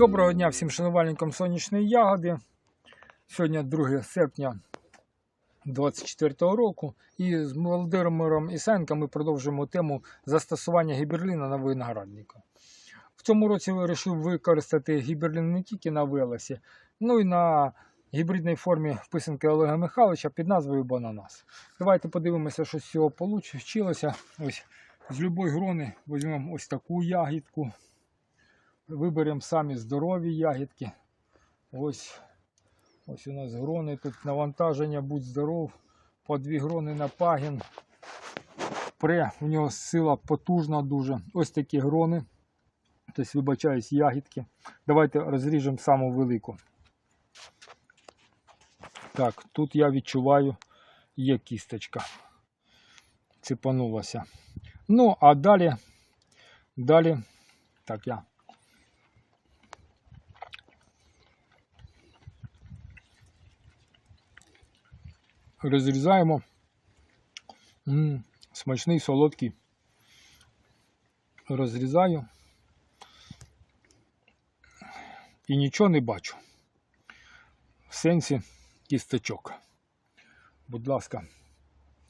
Доброго дня всім шанувальникам сонячної ягоди. Сьогодні 2 серпня 2024 року. І з Володимиром Ісенком ми продовжуємо тему застосування гіберліна на виноградника. В цьому році вирішив використати гіберлін не тільки на велосі, ну і на гібридній формі писанки Олега Михайловича під назвою Бананас. Давайте подивимося, що з цього вийшло. Ось з любої грони візьмемо ось таку ягідку. Виберемо самі здорові ягідки. Ось, ось у нас грони, тут навантаження, будь здоров, по дві грони на пагін. Пре, у нього сила потужна дуже. Ось такі грони. Тобто, вибачаюсь, ягідки. Давайте розріжемо саму велику. Так, тут я відчуваю, є кісточка. Цепанулася. Ну, а далі, далі, так, я розрізаємо. М, смачний, солодкий. Розрізаю. І нічого не бачу. В сенсі кісточок. Будь ласка,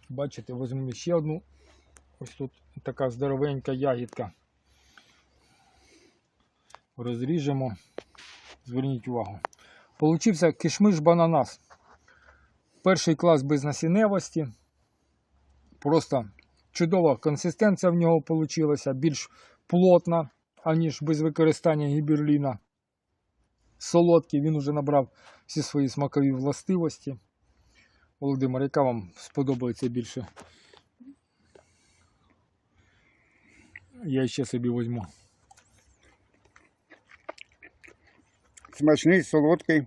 бачите, візьмемо ще одну. Ось тут така здоровенька ягідка. Розріжемо. Зверніть увагу. Получився кишмиш бананас. Перший клас без насінневості. Просто чудова консистенція в нього вийшла, більш плотна, аніж без використання гіберліна. Солодкий, він уже набрав всі свої смакові властивості. Володимир, яка вам сподобається більше? Я ще собі візьму. Смачний, солодкий,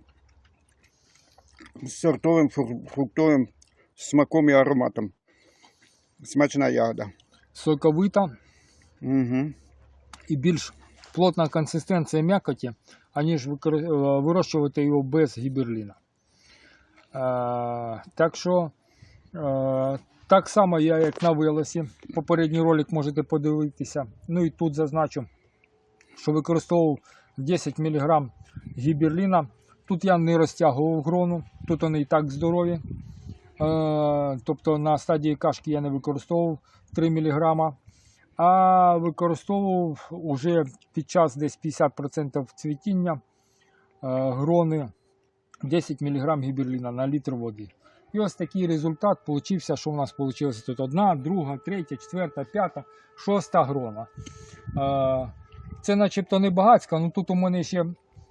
з сортовим фруктовим смаком і ароматом. Смачна ягода. Соковита Угу. і більш плотна консистенція м'якоті, аніж е, вирощувати його без гіберліна. Е, так що, е, так само я, як на велосі. Попередній ролик можете подивитися. Ну і тут зазначу, що використовував 10 мг гіберліна. Тут я не розтягував грону, тут вони і так здорові. Е, тобто на стадії кашки я не використовував 3 мг а використовував уже під час десь 50% цвітіння е, грони 10 мг гіберліна на літр води. І ось такий результат получився, що у нас вийшло тут одна, друга, третя, четверта, п'ята, шоста грона. Е, Це начебто не багатська, але тут у мене ще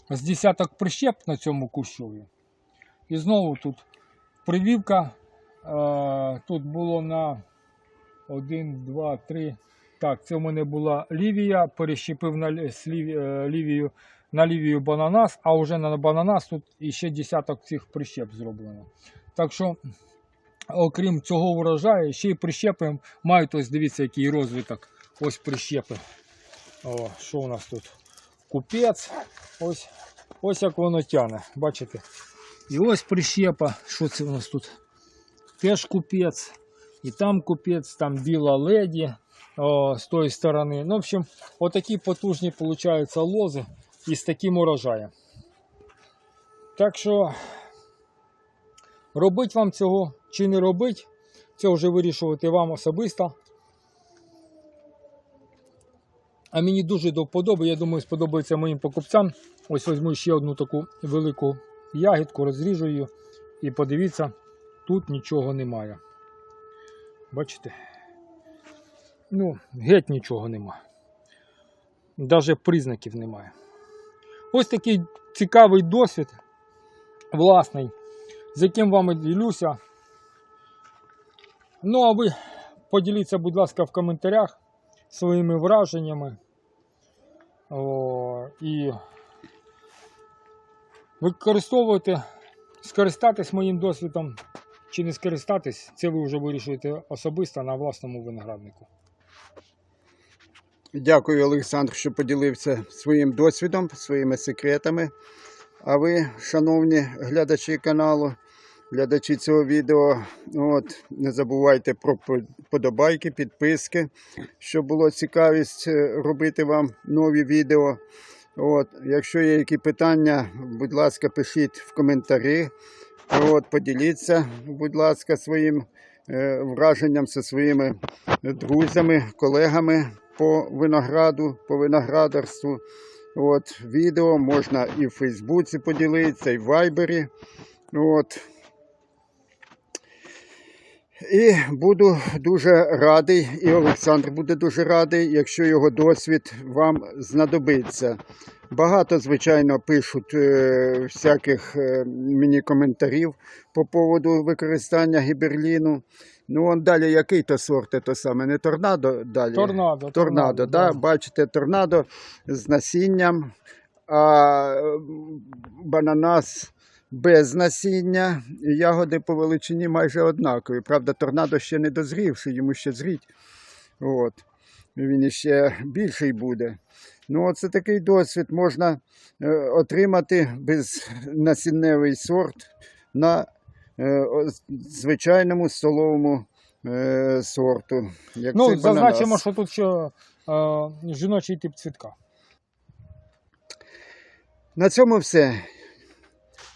з десяток прищеп на цьому кущові. І знову тут прививка. Е, Тут було на 1, 2, 3. Так, це в мене була лівія, перещепив на е, лівію, на лівію бананас, а вже на бананас тут іще десяток цих прищеп зроблено. Так що, окрім цього урожаю, ще й прищепи мають ось дивіться, який розвиток. Ось прищепи. О, що у нас тут? Купець. Ось, ось як воно тяне, бачите? І ось прищепа. Що це у нас тут? Теж купець. І там купець, там біла леді о, з тої сторони. Ну, в общем, отакі потужні получаються лози із таким урожаєм. Так що робить вам цього чи не робить, це вже вирішувати вам особисто. А мені дуже до вподоби, я думаю, сподобається моїм покупцям. Ось візьму ще одну таку велику ягідку, розріжу її і подивіться, тут нічого немає. Бачите? Ну, геть нічого нема. Навіть признаків немає. Ось такий цікавий досвід власний, з яким вами ділюся. Ну, а ви поділіться, будь ласка, в коментарях своїми враженнями. О, і використовувати, скористатись моїм досвідом чи не скористатись, це ви вже вирішуєте особисто на власному винограднику. Дякую, Олександр, що поділився своїм досвідом, своїми секретами. А ви, шановні глядачі каналу, глядачі цього відео, от, не забувайте про подобайки, підписки, щоб було цікавість е, робити вам нові відео. От, якщо є які питання, будь ласка, пишіть в коментарі. От, поділіться, будь ласка, своїм е, враженням зі своїми друзями, колегами по винограду, по виноградарству. От, відео можна і в Фейсбуці поділитися, і в Вайбері. От. І буду дуже радий, і Олександр буде дуже радий, якщо його досвід вам знадобиться. Багато, звичайно, пишуть е, всяких е, мені коментарів по поводу використання гіберліну. Ну, он далі який то сорт, то саме, не торнадо далі. Торнадо. Торнадо, да? бачите, торнадо з насінням, а е, бананас без насіння, і ягоди по величині майже однакові. Правда, торнадо ще не дозрівши, йому ще зріть. От. Він іще більший буде. Ну, це такий досвід можна е, отримати безнасінневий сорт на е, звичайному столовому е, сорту. Як Ну, зазначимо, що тут ще жіночий тип цвітка. На цьому все.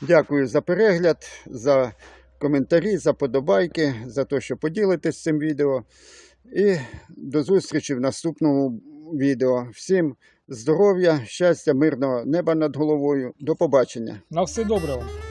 Дякую за перегляд, за коментарі, за подобайки, за те, що поділитесь цим відео. І до зустрічі в наступному відео. Всім здоров'я, щастя, мирного неба над головою. До побачення. На все добре вам.